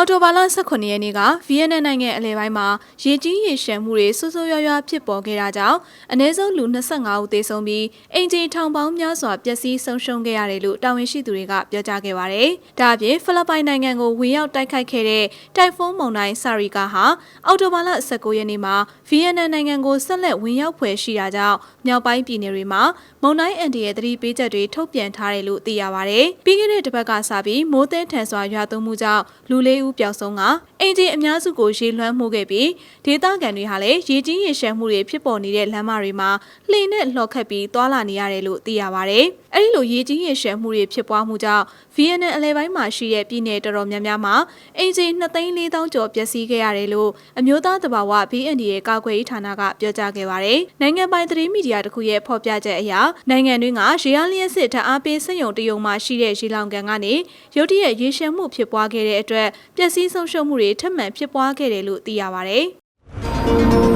အော်တိုဘာလ18ရက်နေ့ကဗီယက်နမ်နိုင်ငံအလဲပိုင်းမှာရေကြီးရေရှမ်းမှုတွေဆူဆူရွရွဖြစ်ပေါ်ခဲ့တာကြောင့်အနည်းဆုံးလူ25ဦးသေဆုံးပြီးအင်ဂျီထောင်ပေါင်းများစွာပျက်စီးဆုံးရှုံးခဲ့ရတယ်လို့တာဝန်ရှိသူတွေကပြောကြားခဲ့ပါတယ်။ဒါအပြင်ဖိလစ်ပိုင်နိုင်ငံကိုဝင်ရောက်တိုက်ခိုက်ခဲ့တဲ့တိုင်ဖုန်းမုန်တိုင်းဆာရီကာဟာအော်တိုဘာလ19ရက်နေ့မှာဗီယက်နမ်နိုင်ငံကိုဆက်လက်ဝင်ရောက်ဖွယ်ရှိတာကြောင့်မြောက်ပိုင်းပြည်နယ်တွေမှာမုန်တိုင်းအန်တီရဲ့သတိပေးချက်တွေထုတ်ပြန်ထားတယ်လို့သိရပါတယ်။ပြီးခဲ့တဲ့တစ်ပတ်ကစပြီးမိုးသည်ထန်စွာရွာသွန်းမှုကြောင့်လူလေးဦးပျောက်ဆုံးကအင်ဂျင်အများစုကိုရေလွှမ်းမှုခဲ့ပြီးဒေသခံတွေဟာလည်းရေကြီးရေရှမ်းမှုတွေဖြစ်ပေါ်နေတဲ့လမ်းမတွေမှာလှေနဲ့လှော်ခတ်ပြီးသွာလာနေရတယ်လို့သိရပါတယ်။အဲဒီလိုရေကြီးရေရှမ်းမှုတွေဖြစ်ပွားမှုကြောင့်ဗီယက်နမ်အလဲပိုင်းမှာရှိတဲ့ပြည်နယ်တော်တော်များများမှာအင်ဂျင်2,400ကျော်ပျက်စီးခဲ့ရတယ်လို့အမျိုးသားတဘာဝ BND ရဲ့ကာကွယ်ရေးဌာနကပြောကြားခဲ့ပါတယ်။နိုင်ငံပိုင်သတင်းမီဒီယာတစ်ခုရဲ့ဖော်ပြချက်အရနိုင်ငံတွင်းကရေအားလျှက်စစ်ဓာတ်အားပေးစက်ရုံတရုံမှရှိတဲ့ရေလောင်ကန်ကနေရုတ်တရက်ရေရှမ်းမှုဖြစ်ပွားခဲ့တဲ့အတွက်ပျက်စီးဆုံးရှုံးမှုတွေထပ်မံဖြစ်ပွားခဲ့တယ်လို့သိရပါတယ်။